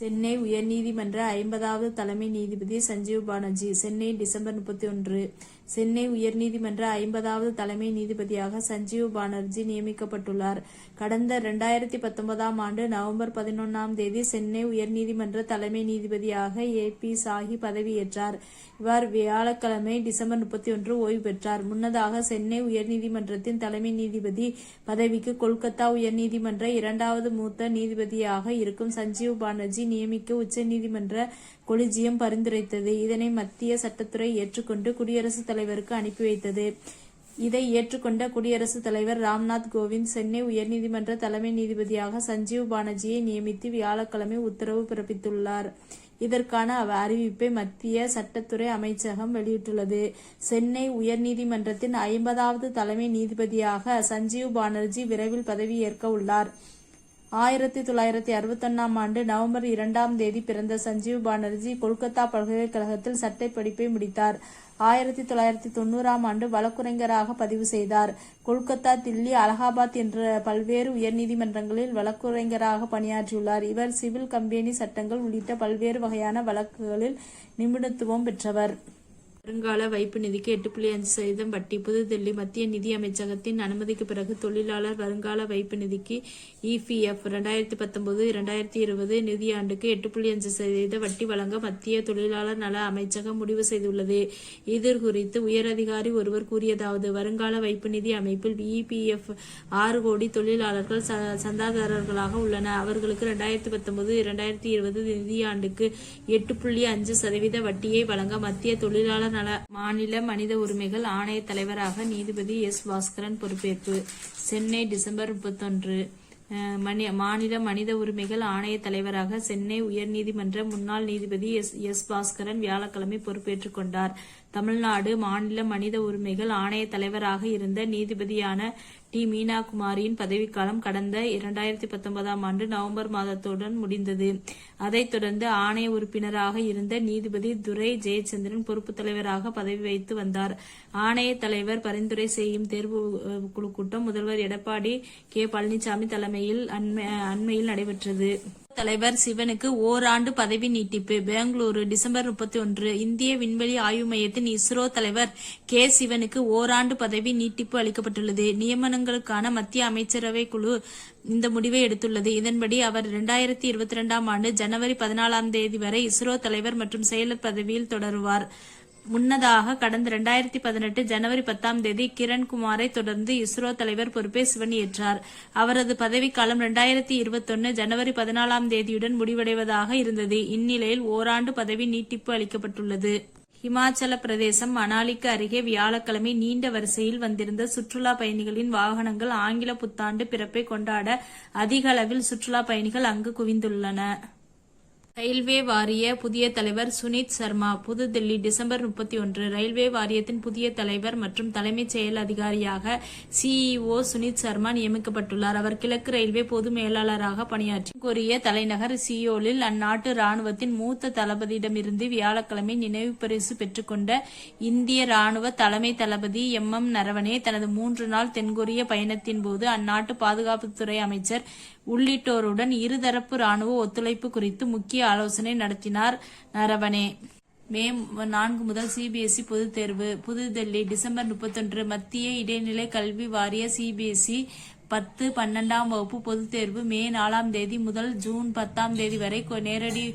சென்னை உயர்நீதிமன்ற ஐம்பதாவது தலைமை நீதிபதி சஞ்சீவ் பானர்ஜி சென்னை டிசம்பர் முப்பத்தி ஒன்று சென்னை உயர்நீதிமன்ற ஐம்பதாவது தலைமை நீதிபதியாக சஞ்சீவ் பானர்ஜி நியமிக்கப்பட்டுள்ளார். கடந்த இரண்டாயிரத்தி பத்தொன்பதாம் ஆண்டு நவம்பர் பதினொன்றாம் தேதி சென்னை உயர்நீதிமன்ற தலைமை நீதிபதியாக ஏ. பி. சாஹி பதவியேற்றார். இவர் வியாழக்கிழமை டிசம்பர் முப்பத்தி ஒன்று ஓய்வு பெற்றார். முன்னதாக சென்னை உயர்நீதிமன்றத்தின் தலைமை நீதிபதி பதவிக்கு கொல்கத்தா உயர்நீதிமன்ற இரண்டாவது மூத்த நீதிபதியாக இருக்கும் சஞ்சீவ் பானர்ஜி நியமிக்க உச்சநீதிமன்ற கொலிஜியம் பரிந்துரைத்தது. இதனை மத்திய சட்டத்துறை ஏற்றுக்கொண்டு குடியரசுத் தலைவருக்கு அனுப்பி வைத்தது. இதை ஏற்றுக்கொண்ட குடியரசுத் தலைவர் ராம்நாத் கோவிந்த் சென்னை உயர்நீதிமன்ற தலைமை நீதிபதியாக சஞ்சீவ் பானர்ஜியை நியமித்து வியாழக்கிழமை உத்தரவு பிறப்பித்துள்ளார். இதற்கான அவ- அறிவிப்பை மத்திய சட்டத்துறை அமைச்சகம் வெளியிட்டுள்ளது. சென்னை உயர்நீதிமன்றத்தின் ஐம்பதாவது தலைமை நீதிபதியாக சஞ்சீவ் பானர்ஜி விரைவில் பதவியேற்க உள்ளார். ஆயிரத்தி தொள்ளாயிரத்தி அறுபத்தொன்னாம் ஆண்டு நவம்பர் இரண்டாம் தேதி பிறந்த சஞ்சீவ் பானர்ஜி கொல்கத்தா பல்கலைக்கழகத்தில் சட்ட படிப்பை முடித்தார். ஆயிரத்தி தொள்ளாயிரத்தி தொண்ணூறாம் ஆண்டு வழக்குரைஞராக பதிவு செய்தார். கொல்கத்தா தில்லி அலகாபாத் என்ற பல்வேறு உயர்நீதிமன்றங்களில் வழக்குரைஞராக பணியாற்றியுள்ளார். இவர் சிவில் கம்பெனி சட்டங்கள் உள்ளிட்ட பல்வேறு வகையான வழக்குகளில் நிபுணத்துவம் பெற்றவர். வருங்கால வைப்பு நிதிக்கு எட்டு புள்ளி அஞ்சு சதவீதம் வட்டி. புதுதில்லி மத்திய நிதி அமைச்சகத்தின் அனுமதிக்கு பிறகு தொழிலாளர் வருங்கால வைப்பு நிதிக்கு இபிஎஃப் ரெண்டாயிரத்தி பத்தொன்பது இரண்டாயிரத்தி இருபது நிதியாண்டுக்கு எட்டு புள்ளி அஞ்சு சதவீத வட்டி வழங்க மத்திய தொழிலாளர் நல அமைச்சகம் முடிவு செய்துள்ளது. இது குறித்து உயரதிகாரி ஒருவர் கூறியதாவது வருங்கால வைப்பு நிதி அமைப்பில் இபிஎஃப் ஆறு கோடி தொழிலாளர்கள் ச- சந்தாதாரர்களாக உள்ளன அவர்களுக்கு இரண்டாயிரத்தி பத்தொன்பது இரண்டாயிரத்தி இருபது நிதியாண்டுக்கு எட்டு புள்ளி அஞ்சு சதவீத வட்டியை வழங்க மத்திய தொழிலாளர் நல மாநில மனித உரிமைகள் ஆணைய தலைவராக நீதிபதி எஸ் பாஸ்கரன் பொறுப்பேற்பு. சென்னை டிசம்பர் முப்பத்தொன்று மணி மாநில மனித உரிமைகள் ஆணைய தலைவராக சென்னை உயர்நீதிமன்ற முன்னாள் நீதிபதி எஸ் எஸ் பாஸ்கரன் வியாழக்கிழமை பொறுப்பேற்றுக் கொண்டார். தமிழ்நாடு மாநில மனித உரிமைகள் ஆணைய தலைவராக இருந்த நீதிபதியான டி. மீனாகுமாரியின் பதவிக்காலம் கடந்த இரண்டாயிரத்தி பத்தொன்பதாம் ஆண்டு நவம்பர் மாதத்துடன் முடிந்தது. அதைத் தொடர்ந்து ஆணைய உறுப்பினராக இருந்த நீதிபதி துரை ஜெயச்சந்திரன் பொறுப்பு தலைவராக பதவி வைத்து வந்தார். ஆணைய தலைவர் பரிந்துரை செய்யும் தேர்வு குழு கூட்டம் முதல்வர் எடப்பாடி கே. பழனிசாமி தலைமையில் அண்மை- அண்மையில் நடைபெற்றது. தலைவர் சிவனுக்கு ஓராண்டு பதவி நீட்டிப்பு. பெங்களூரு டிசம்பர் முப்பத்தி ஒன்று இந்திய விண்வெளி ஆய்வு மையத்தின் இஸ்ரோ தலைவர் கே சிவனுக்கு ஓராண்டு பதவி நீட்டிப்பு அளிக்கப்பட்டுள்ளது. நியமனங்களுக்கான மத்திய அமைச்சரவை குழு இந்த முடிவை எடுத்துள்ளது. இதன்படி அவர் இரண்டாயிரத்தி இருபத்தி இரண்டாம் ஆண்டு ஜனவரி பதினாலாம் தேதி வரை இஸ்ரோ தலைவர் மற்றும் செயலர் பதவியில் தொடருவார். முன்னதாக கடந்த இரண்டாயிரத்தி பதினெட்டு ஜனவரி பத்தாம் தேதி கிரண்குமாரை தொடர்ந்து இஸ்ரோ தலைவர் பொறுப்பை சிவன் ஏற்றார். அவரது பதவிக்காலம் இரண்டாயிரத்தி இருபத்தொன்னு ஜனவரி பதினாலாம் தேதியுடன் முடிவடைவதாக இருந்தது. இந்நிலையில் ஓராண்டு பதவி நீட்டிப்பு அளிக்கப்பட்டுள்ளது. இமாச்சல பிரதேசம் மணாலிக்கு அருகே வியாழக்கிழமை நீண்ட வரிசையில் வந்திருந்த சுற்றுலா பயணிகளின் வாகனங்கள் ஆங்கில புத்தாண்டு பிறப்பை கொண்டாட அதிக அளவில் சுற்றுலா பயணிகள் அங்கு குவிந்துள்ளன ரயில்வே வாரிய புதிய தலைவர் சுனித் சர்மா புதுதில்லி டிசம்பர் முப்பத்தி ஒன்று ரயில்வே வாரியத்தின் புதிய தலைவர் மற்றும் தலைமைச் செயல் அதிகாரியாக சிஇஓ சுனித் சர்மா நியமிக்கப்பட்டுள்ளார். அவர் கிழக்கு ரயில்வே பொது மேலாளராக பணியாற்றி கொரிய தலைநகர் சியோலில் அந்நாட்டு ராணுவத்தின் மூத்த தளபதியிடமிருந்து வியாழக்கிழமை நினைவு பரிசு பெற்றுக்கொண்ட இந்திய ராணுவ தலைமை தளபதி எம். எம். நரவனே தனது மூன்று நாள் தென்கொரிய பயணத்தின் போது அந்நாட்டு பாதுகாப்புத்துறை அமைச்சர் உள்ளிட்டோருடன் இருதரப்பு ராணுவ ஒத்துழைப்பு குறித்து முக்கிய ஆலோசனை நடத்தினார் நரவனே. மே நான்கு முதல் சிபிஎஸ்இ பொதுத் தேர்வு. புதுதில்லி டிசம்பர் முப்பத்தொன்று மத்திய இடைநிலை கல்வி வாரிய சிபிஎஸ்இ பத்து பன்னெண்டாம் வகுப்பு பொதுத் தேர்வு. மே நாலாம் தேதி முதல் ஜூன் பத்தாம் தேதி வரை கொ- நேரடி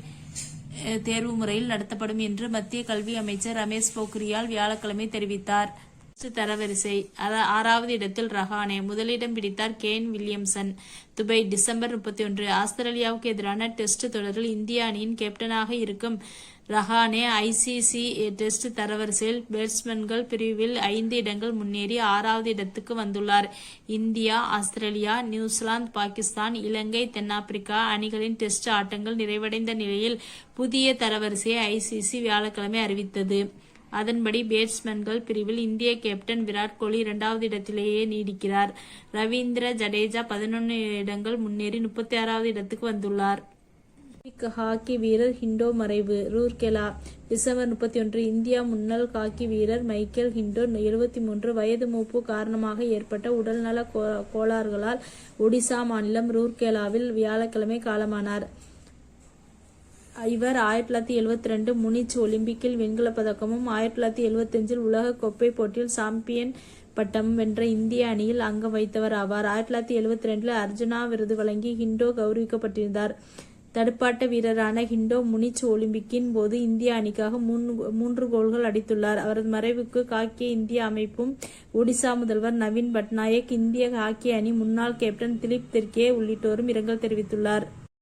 தேர்வு முறையில் நடத்தப்படும் என்று மத்திய கல்வி அமைச்சர் ரமேஷ் போக்ரியால் வியாழக்கிழமை தெரிவித்தார். தரவரிசை ஆறாவது இடத்தில் ரஹானே முதலிடம் பிடித்தார் கேன் வில்லியம்சன். துபை டிசம்பர் முப்பத்தி ஒன்று ஆஸ்திரேலியாவுக்கு எதிரான டெஸ்ட் தொடரில் இந்திய அணியின் கேப்டனாக இருக்கும் ரஹானே ஐசிசி டெஸ்ட் தரவரிசையில் பேட்ஸ்மேன்கள் பிரிவில் ஐந்து இடங்கள் முன்னேறி ஆறாவது இடத்துக்கு வந்துள்ளார். India Australia New Zealand Pakistan Ilangai தென்னாப்பிரிக்கா அணிகளின் டெஸ்ட் ஆட்டங்கள் நிறைவடைந்த நிலையில் புதிய தரவரிசையை ஐசிசி வியாழக்கிழமை அறிவித்தது. அதன்படி பேட்ஸ்மேன்கள் பிரிவில் இந்திய கேப்டன் விராட் கோலி இரண்டாவது இடத்திலேயே நீடிக்கிறார். ரவீந்திர ஜடேஜா பதினொன்று இடங்கள் முன்னேறி முப்பத்தி ஆறாவது இடத்துக்கு வந்துள்ளார். ஹாக்கி வீரர் ஹிண்டோ மறைவு ரூர்கெலா. டிசம்பர் முப்பத்தி ஒன்று இந்தியா முன்னாள் ஹாக்கி வீரர் மைக்கேல் ஹிண்டோ எழுபத்தி மூன்று வயது மூப்பு காரணமாக ஏற்பட்ட உடல்நல கோ- கோளாறுகளால் ஒடிசா மாநிலம் ரூர்கேலாவில் வியாழக்கிழமை காலமானார். இவர் ஆயிரத்தி தொள்ளாயிரத்தி எழுவத்தி ரெண்டு முனிச் ஒலிம்பிக்கில் வெண்கலப் பதக்கமும் ஆயிரத்தி தொள்ளாயிரத்தி எழுபத்தஞ்சில் உலக கோப்பை போட்டியில் சாம்பியன் பட்டம் வென்ற இந்திய அணியில் அங்கம் வைத்தவர் ஆவார். ஆயிரத்தி தொள்ளாயிரத்தி எழுவத்தி ரெண்டில் அர்ஜுனா விருது வழங்கி ஹிண்டோ கௌரவிக்கப்பட்டிருந்தார். தடுப்பாட்ட வீரரான ஹிண்டோ முனிச் ஒலிம்பிக்கின் போது இந்திய அணிக்காக மூன்று மூன்று கோல்கள் அடித்துள்ளார். அவரது மறைவுக்கு காக்கிய இந்திய அமைப்பும் ஒடிசா முதல்வர் நவீன் பட்நாயக் இந்திய ஹாக்கி அணி முன்னாள் கேப்டன் திலீப் தெற்கே உள்ளிட்டோரும் இரங்கல் தெரிவித்துள்ளார்.